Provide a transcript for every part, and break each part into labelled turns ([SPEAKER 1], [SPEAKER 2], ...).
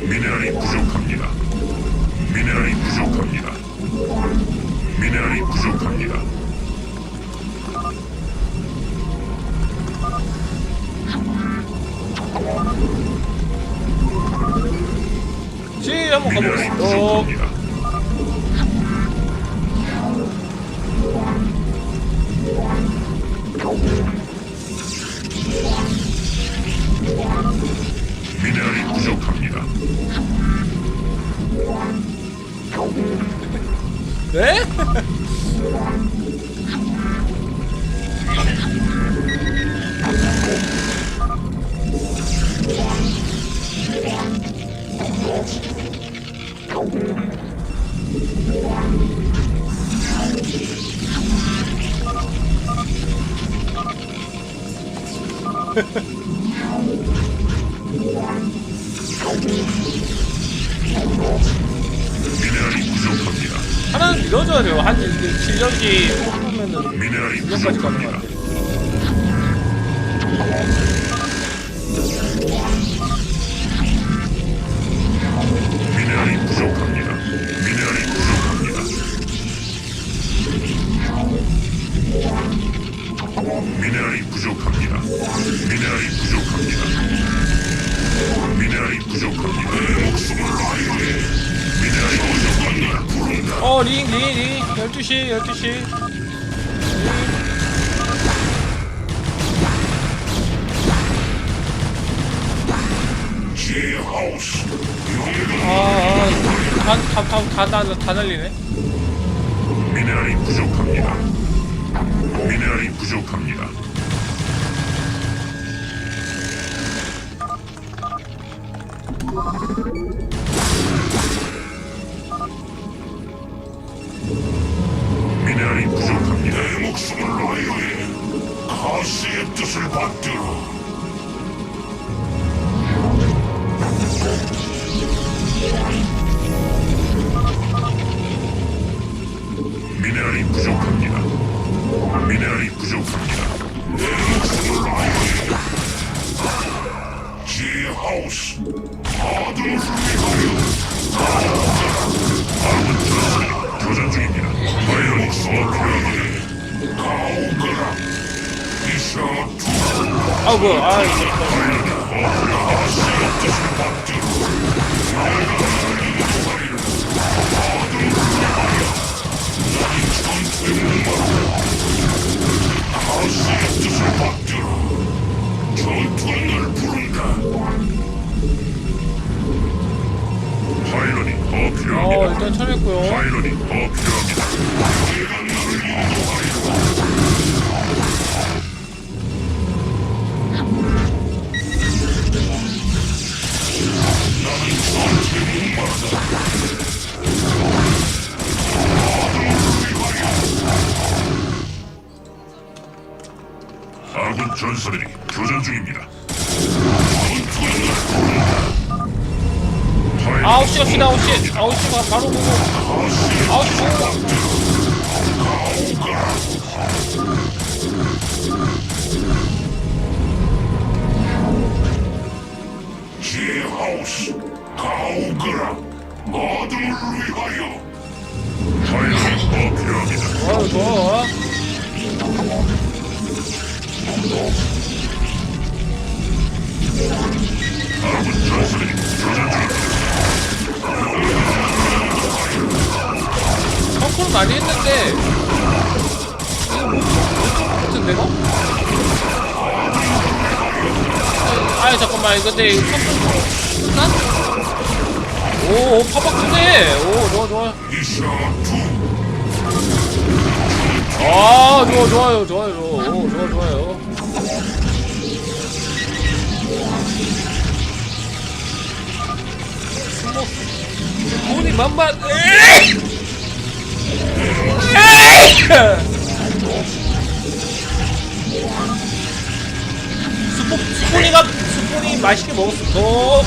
[SPEAKER 1] 미네랄이 부족합니다. 미네랄이 부족합니다. 미네랄이 부족합니다.
[SPEAKER 2] 지 한번
[SPEAKER 1] 미네랄이
[SPEAKER 2] 가보겠습니다.
[SPEAKER 1] 부족합니다. 미네랄이 부족합니다.
[SPEAKER 2] 하나는 밀어줘야 돼요. 한 7년씩 뽑으면은
[SPEAKER 1] 미네랄이
[SPEAKER 2] 1년까지 가는 것
[SPEAKER 1] 부족합니다.
[SPEAKER 2] 같아요. 아, 아. 다, 다, 다, 다, 다, 다 날리네.
[SPEAKER 1] 미네랄이 부족합니다. 미네랄이 부족합니다. 미네랄이 부족합니다. 내 목숨을 라이오에 가시의 뜻을 받들어. 미네랄이 부족합니다. 미네랄이 부족합니다. 내 목숨을 라이오에 지하우스 아들을 위하여 아군 전선이 교전 중입니다. 바이오닉 가오거라 이샤
[SPEAKER 2] 아, 뭐야. 아, 이 거.
[SPEAKER 1] 뜻을 받들어
[SPEAKER 2] 어,
[SPEAKER 1] 필요합니다
[SPEAKER 2] 일단 쳐냈고요.
[SPEAKER 1] 더 필요합니다 전사들이 교전 중입니다 파일런이
[SPEAKER 2] 아홉 시 갑시다, 아홉 시. 아홉 시가 바로 보고. 아홉 시 보고.
[SPEAKER 1] 지하우스 가오거라 아들을 위하여 더 필요합니다
[SPEAKER 2] 좋아요, 좋아.
[SPEAKER 1] 중입니다
[SPEAKER 2] 펑크는 많이 했는데. 이거 뭐, 같은 내가? 아, 잠깐만. 근데 펑크. 끝난? 오, 오, 파박 크네. 오, 좋아, 좋아. 아, 좋아, 좋아요, 좋아요. 오, 좋아, 좋아요. 숨어. 돈이 만만. 에이! 스포, 스포니가, 스포니 맛있게 먹었어.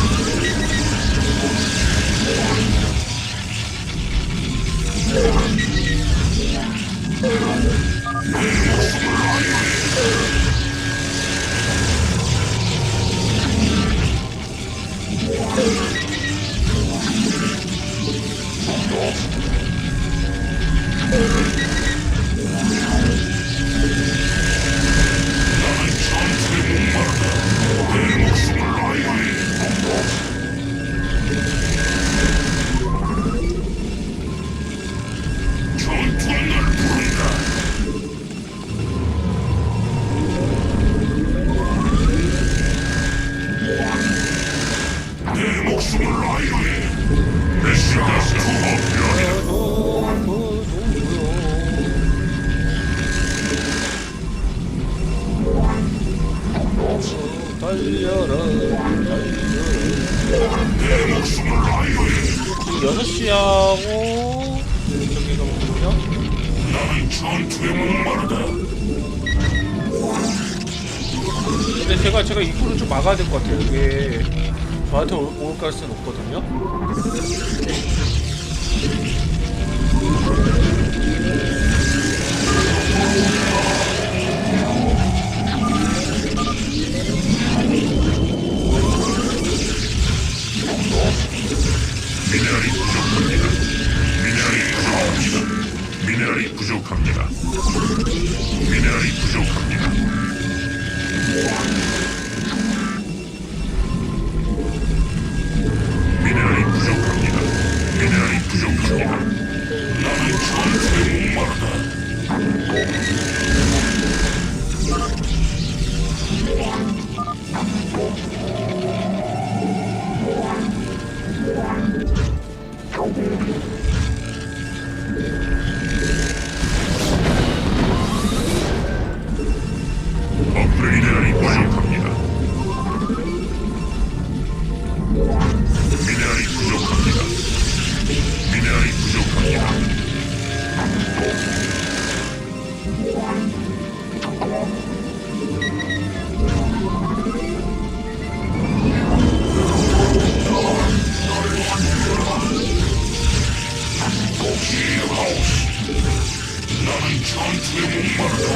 [SPEAKER 2] ね。 여섯
[SPEAKER 1] 시하고 저기 가거든요.
[SPEAKER 2] 나는 전투에 목마르다.
[SPEAKER 1] 근데 제가 제가 입구를 좀 막아야 될 것 같아요. 이게 저한테 올, 올 가능성은 없거든요.
[SPEAKER 2] 나는 전투에 목마르다.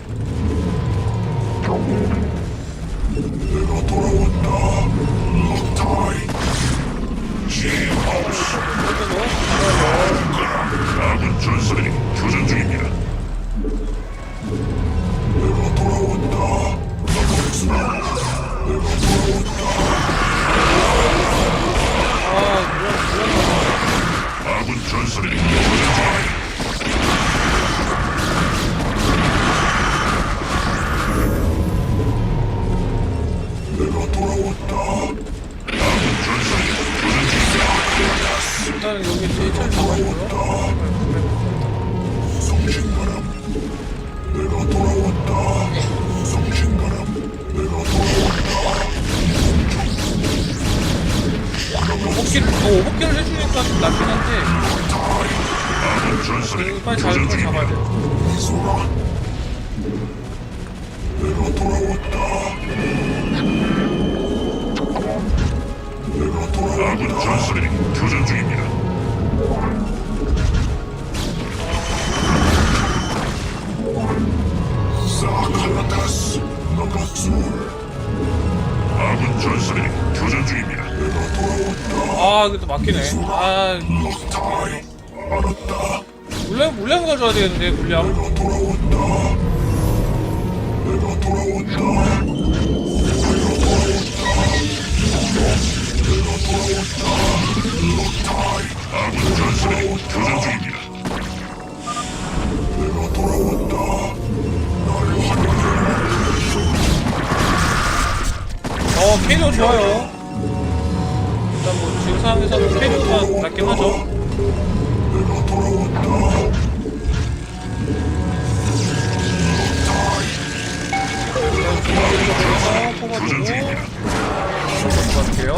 [SPEAKER 2] 돌아온다.
[SPEAKER 1] 루타이.
[SPEAKER 2] 제하우스. 아군 전설이 교전 중입니다. 내가 돌아온다. 나가겠습니다. 내가 돌아온다. 아군 전설이 교전 중입니다. 어, 오버킬을 해주니까 좀 낫긴 한데, 그 빨리 좀 잡아야 돼.
[SPEAKER 1] 이소라 내가 돌아왔다 내가 돌아왔다 아군 전설이 교전 중입니다. 사칼라타스 나가술 아군 전설이 아,
[SPEAKER 2] 이거 또 막히네. 아, 물량, 물량 가져와야 되겠는데, 물량.
[SPEAKER 1] 아군 전설이 교전 중입니다. 내가 돌아왔다. 날 환영해.
[SPEAKER 2] 어, 캐리어 좋아요. 상황에서는 캐리어가 낫긴 하죠. 뽑아주고,
[SPEAKER 1] 중입니다.
[SPEAKER 2] 갈게요.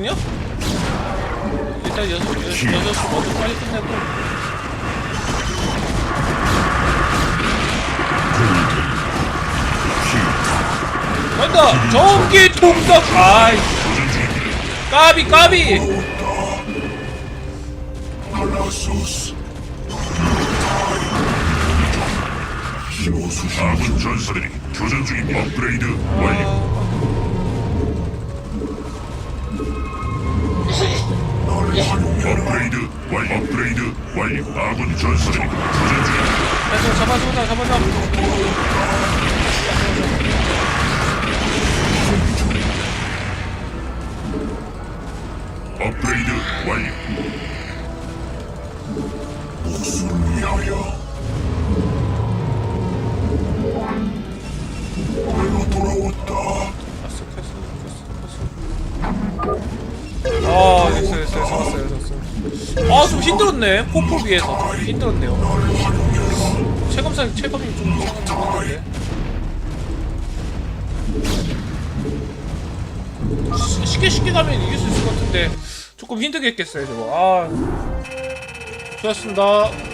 [SPEAKER 2] 같거든요? 일단 여섯, 여섯, 여섯 시 먼저 빨리 끝내고. 간다! 전기 통닭! 아이. 까비, 까비!
[SPEAKER 1] 아군 전설이 교전 중입니다 업그레이드 완료 업그레이드 완료 업그레이드 완료 아군 전설이 교전 중입니다
[SPEAKER 2] 자, 잡아줘.
[SPEAKER 1] 업그레이드 완료
[SPEAKER 2] 잡았어요, 잡았어요. 아, 좀 힘들었네. 포포 위에서. 좀 힘들었네요. 체감상, 체감이 좀 이상한데. 쉬- 쉽게 쉽게 가면 이길 수 있을 것 같은데 조금 힘들게 했겠어요 저거 아 좋았습니다